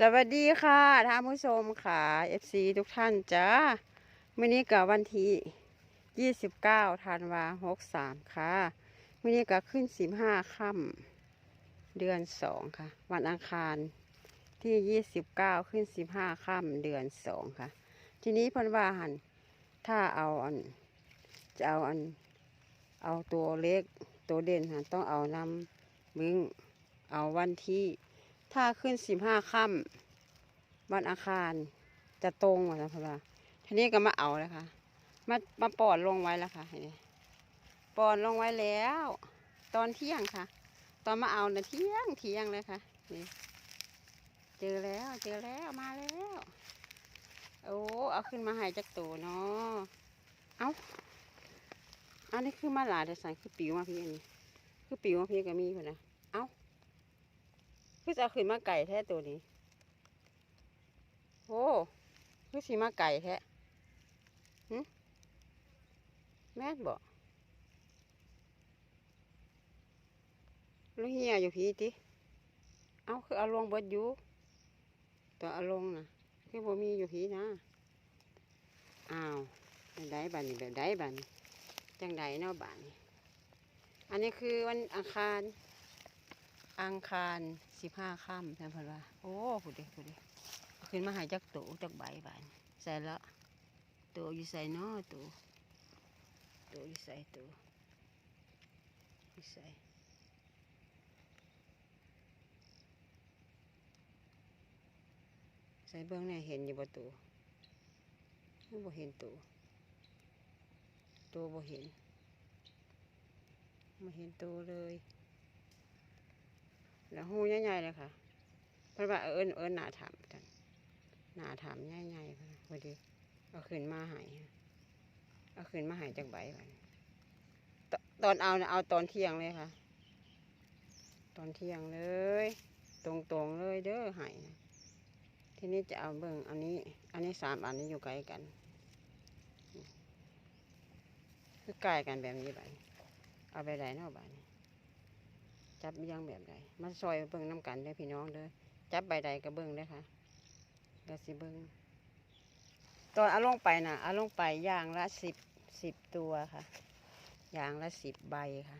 สวัสดีค่ะท่านผู้ชมค่ะ FC ทุกท่านจ้ามื่อนี้กับวันที่ 29ธันวา63ค่ะมื่อนี้ก็ขึ้น 15ค่ำเดือน 2 ค่ะ วันอังคารที่ 29 ขึ้น 15ค่ำเดือน 2 ค่ะ ทีนี้เพันว่าหันถ้าเอาอันจะเอาอันเอาตัวเล็กตัวเด่นหันต้องเอานำมึงเอาวันที่ ถ้าขึ้นสิบห้าค่ำวันอาคารจะตรงว่านะพ่อว่าทีนี้ก็มาเอาแล้วค่ะ มามาปอนลงไว้แล้วค่ะเห็นไหมปอนลงไว้แล้ว ตอนเที่ยงค่ะ ตอนมาเอาเนี่ยเที่ยงเที่ยงเลยค่ะนี่เจอแล้วเจอแล้วมาแล้วโอ้เอาขึ้นมาใหายจากตัวเนาะเอาอันนี้คือมาหลายแต่สันคือปิวมาพี่อันนี้คือปิวมาพี่ก็มีคนนะเอา คือจะเอาขึ้นมาไก่แท้ตัวนี้โอ้คือสีมาไก่แท้หึแม่บอกลูกเฮียอยู่พีติเอาคือเอาลงเบิดอยู่ตัวเอาลงนะคือบ่มีอยู่พีนะอ้าวแบบใดบ้านนี่แบบใดบ้านนี่จังใดเนาะบ้านอันนี้คือวันอังคาร อังคารสิบห้าค่ำท่านพนว่า โอ้ผู้เด็กผู้เด็กขึ้นมาหายจากตูจากใบบานใส่แล้วตูอยู่ใส่นอตูตูอยู่ใส่ตูอยู่ใส่ใส่เบื้องในเห็นอยู่บ่ตูไม่บ่เห็นตูตูบ่เห็นไม่เห็นตูเลย แล้วหูใหญ่ๆเลยค่ะเพราะว่าเอิญเอิญหนาถามกันหนาถามใหญ่ๆค่ะพอดีเอาขึ้นมาหายเอาขึ้นมาหายจากใบกันตตอนเอาเอาตอนเที่ยงเลยค่ะ ตอนเที่ยงเลย ตรงๆเลยเด้อหายทีนี้จะเอาเบิ่งอันนี้ อันนี้สามอันนี้อยู่ใกล้กันคือใกล้กันแบบนี้ไปเอาไปไหนเนาะบ้าน จับเบี้ยังแบบใดมาซอยเบิ่งน้ำกันเด้อพี่น้องเด้อจับใบใดก็เบิ่งเด้อค่ะก็สิเบิ่งตอนเอาลงไปน่ะเอาลงไปย่างละสิบสิบตัวค่ะย่างละสิบใบค่ะ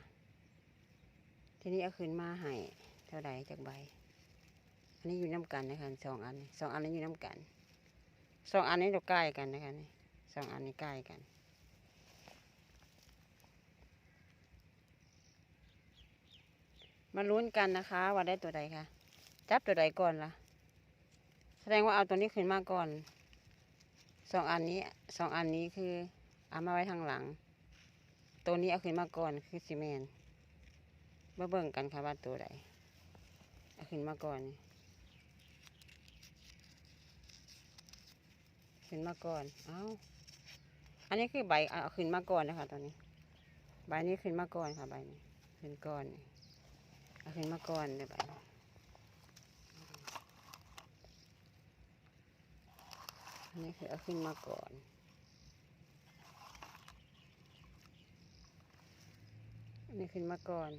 ทีนี้เอาขึ้นมาให้เท่าใดจากใบ อันนี้อยู่น้ำกันนะคะสองอันนี้สองอันนี้อยู่น้ำกันสองอันนี้เราใกล้กันนะคะสองอันนี้ใกล้กัน มาลุ้นกันนะคะ ว่าได้ตัวใดคะจับตัวใดก่อนล่ะ แสดงว่าเอาตัวนี้ขึ้นมาก่อนสองอันนี้สองอันนี้คือเอามาไว้ทางหลัง ตัวนี้เอาขึ้นมาก่อนคือซีเมนมาเบิ่งกันค่ะว่าตัวใดเอาขึ้นมาก่อน ขึ้นมาก่อน เอาอันนี้คือใบเอาขึ้นมาก่อนนะคะตอนนี้ ใบนี้ขึ้นมาก่อนค่ะใบนี้ ขึ้นก่อนนี่ เอาขึ้นมาก่อนเดี๋ยวไปอันนี้คือเอาขึ้นมาก่อนอันนี้ขึ้นมาก่อน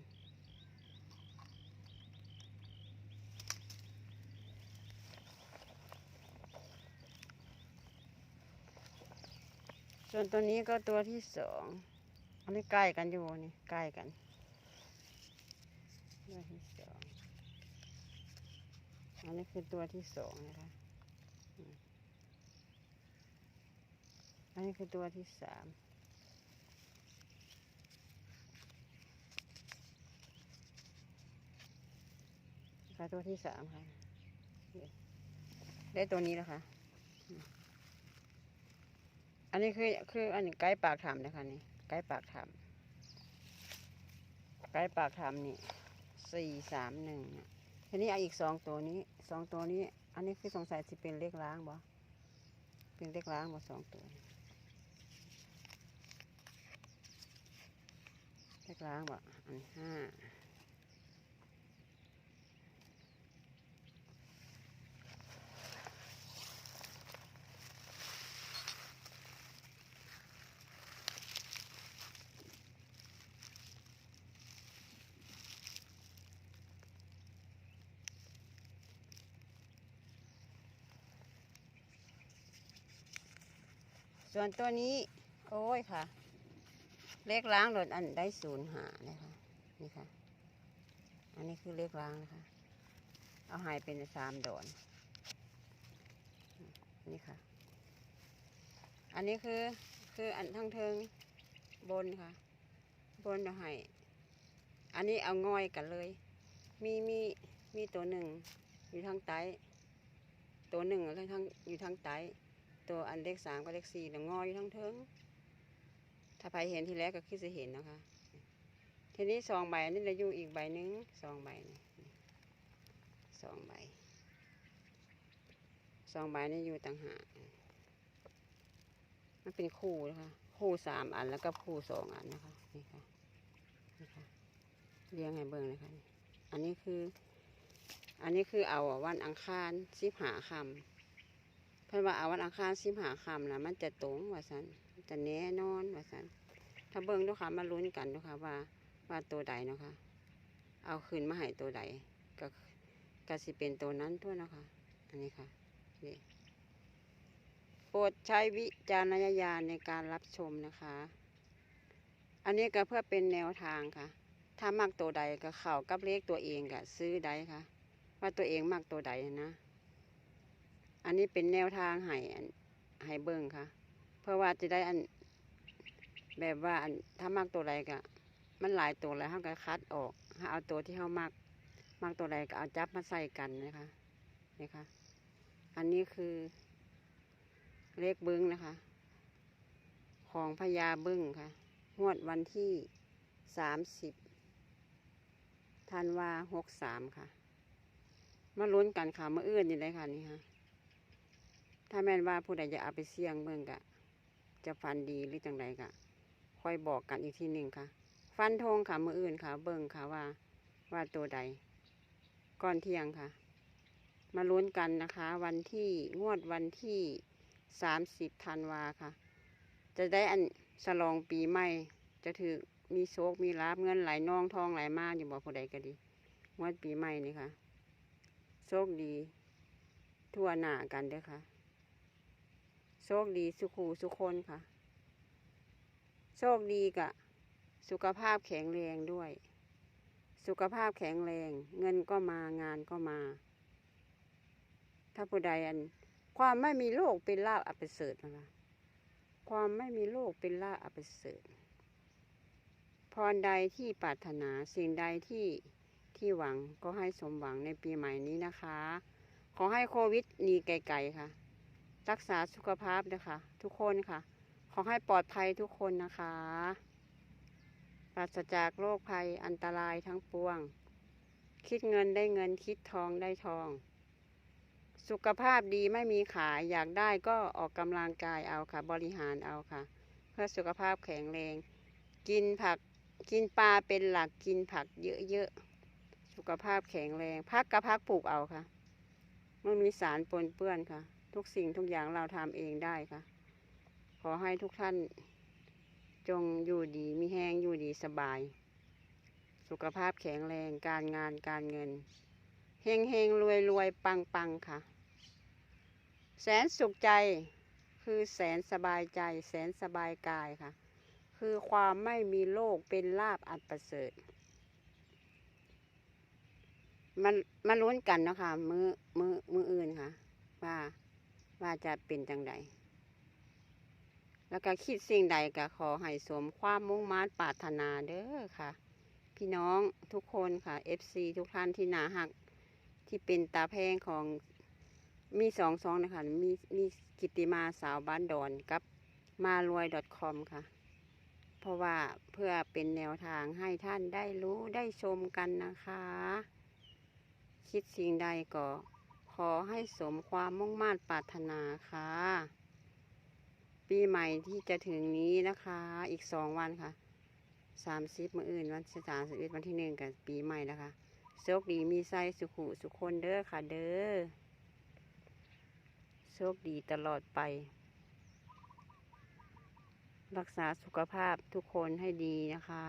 ส่วนตัวนี้ก็ตัวที่สอง อันนี้ใกล้กันอยู่นี่ใกล้กัน ตัวที่สองอันนี้คือตัวที่สองนะคะอันนี้คือตัวที่สามค่ะตัวที่สามค่ะ ได้ตัวนี้แล้วค่ะ อันนี้คือคืออันนี้ไก่ปากถามนะคะนี่ไก่ปากถามไก่ปากถามนี่ สี่สามหนึ่งเนี่ยทีนี้เอาอีกสองตัวนี้สองตัวนี้ อันนี้คือสงสัยจะเป็นเลขล้างบ่เป็นเลขล้างบ่สองตัวเลขล้างบ่อันห้า ส่วนตัวนี้ โอ้ยค่ะ เลขล้างรถอันได้ศูนย์หาเลยค่ะนี่ค่ะ อันนี้คือเลขล้างนะคะ เอาหายเป็นสามดอนนี่ค่ะ อันนี้คือคืออันทั้งเทิงบนค่ะ บนเอาให้อันนี้เอาง่อยกันเลย มีมีมีตัวหนึ่งอยู่ทางใต้ตัวหนึ่งอยู่ทางอยู่ทางใต้ ตัวอันเลขสามกับเลขสี่แล้วงออยู่ทางเทิงถ้าใครเห็นทีแรกก็คือจะเห็นนะคะ ทีนี้สองใบนนี้เราอยู่อีกใบหนึ่งสองใบนี่สองใบสองใบนี่อยู่ต่างหากมันเป็นคู่นะคะคู่สามอันแล้วก็คู่สองอันนะคะนี่ค่ะนี่ค่ะเรียงให้เบิ่งเลยค่ะอันนี้คือ อันนี้คือเอาวันอังคารสิบหาคำ เพื่อนว่าเอาวันอังคารสิบหาคำนะมันจะตรงว่าสันจะแน่นอนว่าสันถ้าเบิ่งดูค่ะมาลุ้นกันดูค่ะว่าว่าตัวใดเนาะคะเอาคืนมาให้ตัวใดก็ก็สิเป็นตัวนั้นทั่วเนาะคะอันนี้ค่ะนี่โปรดใช้วิจารณญาณในการรับชมนะคะ อันนี้ก็เพื่อเป็นแนวทางค่ะ ถ้ามักตัวใดก็เข้ากับเลขตัวเองก็ซื้อได้ค่ะ ว่าตัวเองมักตัวใดนะ อันนี้เป็นแนวทางให้ให้เบิ่งค่ะ เพื่อว่าจะได้อันแบบว่าอันถ้ามักตัวใดก็มันหลายตัวแล้วเขาก็คัดออกถ้าเอาตัวที่เขามักมักตัวใดก็เอาจับมาใส่กันนะคะนี่ค่ะ อันนี้คือเลขบึ้งนะคะ ของพญาบึ้งค่ะงวดวันที่สามสิบธันวาหกสามค่ะ มาลุ้นกันค่ะมาเอื้อนนี่เลยค่ะนี่ค่ะ ถ้าแม่นว่าผู้ใดจะเอาไปเสี่ยงเบิ่งกะ จะฟันดีหรือจังใดกะค่อยบอกกันอีกทีหนึ่งค่ะ ฟันธงค่ะมืออื่นค่ะ เบิ่งค่ะว่า ว่าตัวใด ก่อนเที่ยงค่ะ มาลุ้นกันนะคะ วันที่งวดวันที่สามสิบธันวาค่ะ จะได้อันฉลองปีใหม่ จะถือมีโชคมีลาบเงินไหลน่องทองไหลมาอยู่บอกผู้ใดก็ดีงวดปีใหม่นี่ค่ะโชคดี ทั่วหน้ากันเด้อค่ะ โชคดีสุขูสุคนค่ะ โชคดีกะ สุขภาพแข็งแรงด้วย สุขภาพแข็งแรง เงินก็มางานก็มา ถ้าผู้ใดอัน ความไม่มีโรคเป็นลาบอัปเสริฐนะคะความไม่มีโรคเป็นลาบอัปเสริฐพรใดที่ปรารถนาสิ่งใดที่ที่หวังก็ให้สมหวังในปีใหม่นี้นะคะ ขอให้โควิดหนีไกลๆค่ะ รักษาสุขภาพนะคะทุกคนค่ะ ขอให้ปลอดภัยทุกคนนะคะปราศจากโรคภัยอันตรายทั้งปวง คิดเงินได้เงินคิดทองได้ทอง สุขภาพดีไม่มีขายอยากได้ก็ออกกำลังกายเอาค่ะ บริหารเอาค่ะ เพื่อสุขภาพแข็งแรง กินผักกินปลาเป็นหลักกินผักเยอะๆ สุขภาพแข็งแรง พักกับพักปลูกเอาค่ะไม่มีสารปนเปื้อนค่ะ ทุกสิ่งทุกอย่างเราทำเองได้ค่ะ ขอให้ทุกท่าน จงอยู่ดีมีแห้งอยู่ดีสบาย สุขภาพแข็งแรงการงานการเงินเฮงเฮงรวยรวยปังปังค่ะ แสนสุขใจคือแสนสบายใจ แสนสบายกายค่ะ คือความไม่มีโรคเป็นลาบอันประเสริฐมันมาลุ้นกันเนาะคะมือมือมืออื่นค่ะว่า ว่าจะเป็นจังใดแล้วก็คิดสิ่งใดก็ขอให้สมความมุ่งมั่นปรารถนาเด้อค่ะ พี่น้องทุกคนค่ะ FC ทุกท่านที่นาหัก ที่เป็นตาแพงของมีสองสองนะคะมีมีกิตติมาสาวบ้านดอนกับมารวย .com ค่ะ เพราะว่าเพื่อเป็นแนวทางให้ท่านได้รู้ได้ชมกันนะคะ คิดสิ่งใดก็ ขอให้สมความมุ่งมั่นปรารถนาค่ะ ปีใหม่ที่จะถึงนี้นะคะ อีกสองวันค่ะสามสิบมื่ออื่นวันสามสิบเอ็ดวันที่หนึ่งกับปีใหม่นะคะโชคดีมีไส้สุขุสุขคนเด้อค่ะเด้อโชคดีตลอดไป รักษาสุขภาพทุกคนให้ดีนะคะ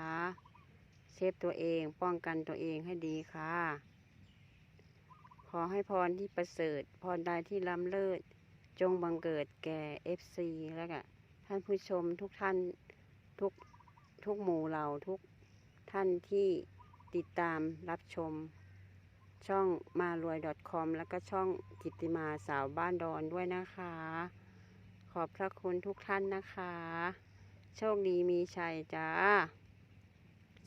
เซฟตัวเองป้องกันตัวเองให้ดีค่ะ ขอให้พรที่ประเสริฐ พรใดที่ล้ำเลิศ จงบังเกิดแก่ FC และก็ทท่านผู้ชมทุกท่านทุกทุกหมู่เหล่าทุกท่านที่ติดตามรับชม ช่องมารวย .com แล้วก็ช่องกิตติมาสาวบ้านดอนด้วยนะคะ ขอบพระคุณทุกท่านนะคะ โชคดีมีชัยจ้า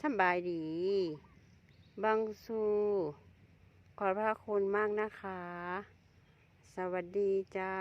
สบายดี บังสู ขอบพระคุณมากนะคะ สวัสดีจ้า